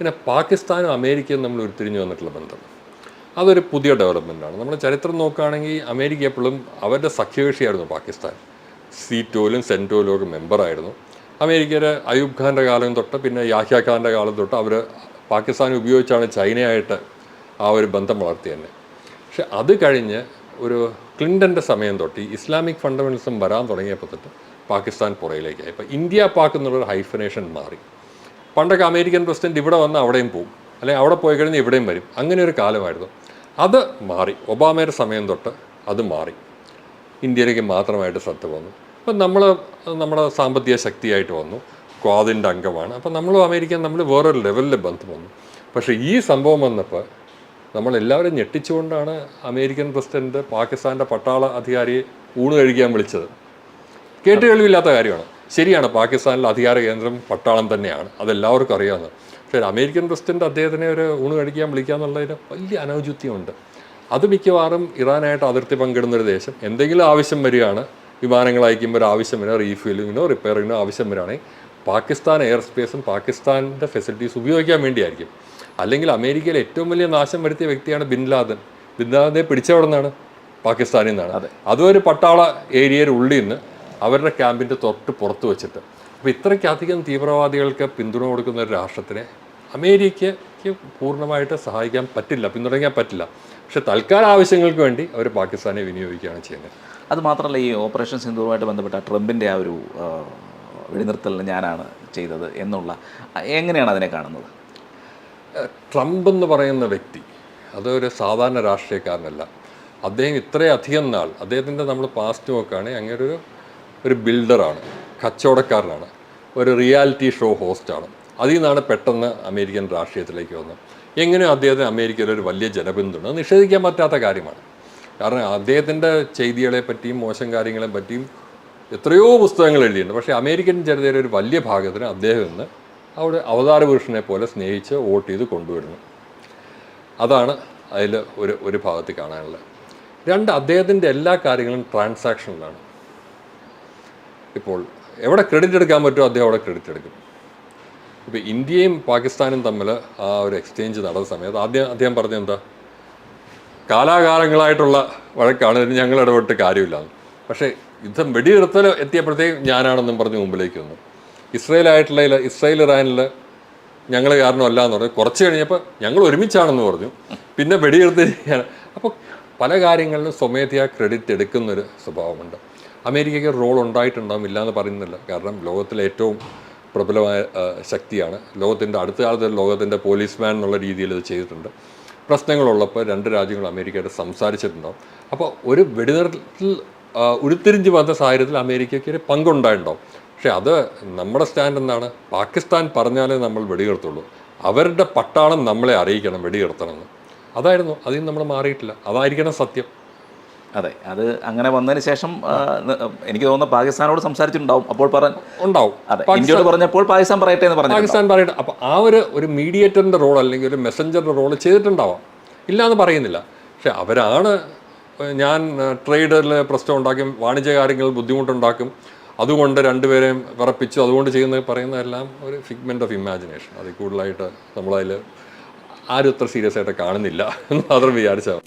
പിന്നെ പാകിസ്ഥാനും അമേരിക്കയും നമ്മൾ ഉരുത്തിരിഞ്ഞു വന്നിട്ടുള്ള ബന്ധം. അതൊരു പുതിയ ഡെവലപ്മെന്റാണ് നമ്മുടെ ചരിത്രം നോക്കുകയാണെങ്കിൽ അമേരിക്ക എപ്പോഴും അവരുടെ സഖ്യകക്ഷിയായിരുന്നു പാകിസ്ഥാൻ. സീറ്റോയിലും സെന്റോയിലും ഒക്കെ മെമ്പറായിരുന്നു അമേരിക്കയുടെ അയൂബ് ഖാന്റെ കാലം തൊട്ട് പിന്നെ യാഹ്യ ഖാന്റെ കാലം തൊട്ട് അവർ പാകിസ്ഥാൻ ഉപയോഗിച്ചാണ് ചൈനയായിട്ട് ആ ഒരു ബന്ധം വളർത്തി തന്നെ. പക്ഷെ അത് കഴിഞ്ഞ് ഒരു ക്ലിന്റന്റെ സമയം തൊട്ട് ഇസ്ലാമിക് ഫണ്ടമെന്റലിസം വരാൻ തുടങ്ങിയപ്പോൾ തൊട്ട് പാകിസ്ഥാൻ പുറയിലേക്കായി ഇപ്പോൾ ഇന്ത്യ പാക് എന്നുള്ളൊരു ഹൈഫനേഷൻ മാറി. പണ്ടൊക്കെ അമേരിക്കൻ പ്രസിഡന്റ് ഇവിടെ വന്ന് അവിടെയും പോകും അല്ലെങ്കിൽ അവിടെ പോയി കഴിഞ്ഞാൽ ഇവിടെയും വരും. അങ്ങനെ ഒരു കാലമായിരുന്നു. അത് മാറി. ഒബാമയുടെ സമയം തൊട്ട് അത് മാറി. ഇന്ത്യയിലേക്ക് മാത്രമായിട്ട് ശ്രദ്ധ വന്നു. അപ്പം നമ്മൾ നമ്മുടെ സാമ്പത്തിക ശക്തിയായിട്ട് വന്നു. ക്വാദിന്റെ അംഗമാണ്. അപ്പം നമ്മളും അമേരിക്കൻ നമ്മൾ വേറൊരു ലെവലിൽ ബന്ധം വന്നു. പക്ഷേ ഈ സംഭവം വന്നപ്പോൾ നമ്മളെല്ലാവരും ഞെട്ടിച്ചുകൊണ്ടാണ് അമേരിക്കൻ പ്രസിഡന്റ് പാകിസ്ഥാന്റെ പട്ടാള അധികാരിയെ ഊണ് കഴിക്കാൻ വിളിച്ചത്. കേട്ട് കേൾവില്ലാത്ത കാര്യമാണ്. ശരിയാണ് പാകിസ്ഥാനിലെ അധികാര കേന്ദ്രം പട്ടാളം തന്നെയാണ്. അതെല്ലാവർക്കും അറിയാവുന്നത് പക്ഷേ അമേരിക്കൻ പ്രസിഡന്റ് അദ്ദേഹത്തിനെ ഒരു ഊണ് കഴിക്കാൻ വിളിക്കുക എന്നുള്ളതിന് വലിയ അനൗചിത്യമുണ്ട്. അത് മിക്കവാറും ഇറാനായിട്ട് അതിർത്തി പങ്കിടുന്ന ഒരു ദേശം. എന്തെങ്കിലും ആവശ്യം വരികയാണ് വിമാനങ്ങൾ അയക്കുമ്പോൾ ഒരു ആവശ്യം വരിക റീഫില്ലിങ്ങിനോ റിപ്പയറിങ്ങിനോ ആവശ്യം വരികയാണെങ്കിൽ പാകിസ്ഥാൻ എയർ സ്പേസും പാകിസ്ഥാന്റെ ഫെസിലിറ്റീസ് ഉപയോഗിക്കാൻ വേണ്ടിയായിരിക്കും. അല്ലെങ്കിൽ അമേരിക്കയിൽ ഏറ്റവും വലിയ നാശം വരുത്തിയ വ്യക്തിയാണ് ബിൻ ലാദൻ. ബിൻ ലാദനെ പിടിച്ചവിടെ പാകിസ്ഥാനിൽ നിന്നാണ്. അതും. ഒരു പട്ടാള ഏരിയയുടെ ഉള്ളിൽ നിന്ന് അവരുടെ ക്യാമ്പിന്റെ തൊട്ട് പുറത്ത് വെച്ചിട്ട്. അപ്പോൾ ഇത്രയ്ക്കധികം തീവ്രവാദികൾക്ക് പിന്തുണ കൊടുക്കുന്ന ഒരു രാഷ്ട്രത്തിനെ അമേരിക്കയ്ക്ക് പൂർണമായിട്ട് സഹായിക്കാൻ പറ്റില്ല പിന്തുണയ്ക്കാൻ പറ്റില്ല. പക്ഷേ തൽക്കാല ആവശ്യങ്ങൾക്ക് വേണ്ടി അവർ പാകിസ്ഥാനെ വിനിയോഗിക്കുകയാണ് ചെയ്യുന്നത്. അതുമാത്രമല്ല ഈ ഓപ്പറേഷൻ സിന്ദൂറുമായിട്ട് ബന്ധപ്പെട്ട ട്രംപിന്റെ ആ ഒരു വെടിനിർത്തൽ ഞാനാണ് ചെയ്തത് എന്നുള്ള എങ്ങനെയാണ് അതിനെ കാണുന്നത്? ട്രംപ് എന്ന് പറയുന്ന വ്യക്തി അതൊരു സാധാരണ രാഷ്ട്രീയക്കാരനല്ല. അദ്ദേഹം ഇത്രയധികം നാൾ അദ്ദേഹത്തിന്റെ നമ്മൾ പാസ്റ്റ് നോക്കുകയാണെങ്കിൽ അങ്ങനെ ഒരു ഒരു ബിൽഡറാണ് കച്ചവടക്കാരനാണ് ഒരു റിയാലിറ്റി ഷോ ഹോസ്റ്റാണ്. അതിൽ നിന്നാണ് പെട്ടെന്ന് അമേരിക്കൻ രാഷ്ട്രീയത്തിലേക്ക് വന്നത്. എങ്ങനെയോ അദ്ദേഹത്തിന് അമേരിക്കയിൽ ഒരു വലിയ ജനപിന്തുണ നിഷേധിക്കാൻ പറ്റാത്ത കാര്യമാണ്. കാരണം അദ്ദേഹത്തിന്റെ ചെയ്തികളെ പറ്റിയും മോശം കാര്യങ്ങളെ പറ്റിയും എത്രയോ പുസ്തകങ്ങൾ എഴുതിയിട്ടുണ്ട്. പക്ഷേ അമേരിക്കൻ ജനതയുടെ ഒരു വലിയ ഭാഗത്തിന് അദ്ദേഹം ഇന്ന് അവിടെ അവതാര പുരുഷനെ പോലെ സ്നേഹിച്ച് വോട്ട് ചെയ്ത് കൊണ്ടുവരുന്നു. അതാണ് അതിൽ ഒരു ഒരു ഭാഗത്ത് കാണാനുള്ളത്. രണ്ട് അദ്ദേഹത്തിന്റെ എല്ലാ കാര്യങ്ങളും ട്രാൻസാക്ഷനിലാണ്. ഇപ്പോൾ എവിടെ ക്രെഡിറ്റ് എടുക്കാൻ പറ്റുമോ അദ്ദേഹം അവിടെ ക്രെഡിറ്റ് എടുക്കും. ഇപ്പോൾ ഇന്ത്യയും പാകിസ്ഥാനും തമ്മിൽ ആ ഒരു എക്സ്ചേഞ്ച് നടന്ന സമയത്ത് ആദ്യം അദ്ദേഹം പറഞ്ഞത് എന്താ? കാലാകാലങ്ങളായിട്ടുള്ള വഴക്കാണ് ഇതിന് ഞങ്ങൾ ഇടപെട്ട് കാര്യമില്ല പക്ഷേ യുദ്ധം വെടിനിർത്തൽ എത്തിയപ്പോഴത്തേക്കും ഞാനാണെന്നും പറഞ്ഞ് മുമ്പിലേക്ക് വന്നു. ഇസ്രയേലായിട്ടുള്ള ഇസ്രയേൽ ഇറാനിൽ ഞങ്ങൾ കാരണമല്ല എന്ന് പറഞ്ഞു. കുറച്ച് കഴിഞ്ഞപ്പോൾ ഞങ്ങൾ ഒരുമിച്ചാണെന്ന് പറഞ്ഞു. പിന്നെ വെടിയെടുത്ത് അപ്പോൾ പല കാര്യങ്ങളിലും സ്വമേധയാ ക്രെഡിറ്റ് എടുക്കുന്നൊരു സ്വഭാവമുണ്ട്. അമേരിക്കയ്ക്ക് റോൾ ഉണ്ടായിട്ടുണ്ടാവും ഇല്ല എന്ന് പറയുന്നില്ല. കാരണം ലോകത്തിലെ ഏറ്റവും പ്രബലമായ ശക്തിയാണ്. ലോകത്തിന്റെ അടുത്ത കാലത്ത് ലോകത്തിന്റെ പോലീസ്മാൻ എന്നുള്ള രീതിയിൽ ഇത് ചെയ്തിട്ടുണ്ട്. പ്രശ്നങ്ങളുള്ളപ്പോൾ രണ്ട് രാജ്യങ്ങൾ അമേരിക്കയായിട്ട് സംസാരിച്ചിട്ടുണ്ടാവും. അപ്പോൾ ഒരു വെടിനിർത്തൽ ഉരുത്തിരിഞ്ഞ് വന്ന സാഹചര്യത്തിൽ അമേരിക്കയ്ക്ക് ഒരു പങ്കുണ്ടായിട്ടുണ്ടാവും. പക്ഷേ അത് നമ്മുടെ സ്റ്റാൻഡ് എന്താണ്? പാകിസ്ഥാൻ പറഞ്ഞാലേ നമ്മൾ വെടിനിർത്തുള്ളൂ. അവരുടെ പട്ടാളം നമ്മളെ അറിയിക്കണം വെടിനിർത്തണമെന്ന്. അതായിരുന്നു അതിൽ നമ്മൾ മാറിയിട്ടില്ല. അതായിരിക്കണം സത്യം. അതെ അത് അങ്ങനെ വന്നതിന് ശേഷം എനിക്ക് തോന്നുന്നു പാകിസ്ഥാനോട് സംസാരിച്ചിട്ടുണ്ടാവും. അപ്പോൾ ഉണ്ടാവും. അതെ ഇന്ത്യയോട് പറഞ്ഞപ്പോൾ പാകിസ്ഥാൻ പറയട്ടെ എന്ന് പറഞ്ഞു പാകിസ്ഥാൻ പറയട്ടെ. അപ്പോൾ ആ ഒരു ഒരു മീഡിയേറ്ററിന്റെ റോൾ അല്ലെങ്കിൽ ഒരു മെസ്സഞ്ചറിന്റെ റോൾ ചെയ്തിട്ടുണ്ടാവാം. ഇല്ല എന്ന് പറയുന്നില്ല. പക്ഷെ അവരാണ് ഞാൻ ട്രേഡിൽ പ്രശ്നം ഉണ്ടാക്കും വാണിജ്യ കാര്യങ്ങളിൽ ബുദ്ധിമുട്ടുണ്ടാക്കും. അതുകൊണ്ട് രണ്ടുപേരെയും വിറപ്പിച്ചു. അതുകൊണ്ട് ചെയ്യുന്ന പറയുന്നതെല്ലാം ഒരു ഫിഗ്മെന്റ് ഓഫ് ഇമാജിനേഷൻ അതിൽ കൂടുതലായിട്ട് നമ്മളതിൽ ആരും അത്ര സീരിയസ് ആയിട്ട് കാണുന്നില്ല എന്ന് മാത്രം വിചാരിച്ചാൽ.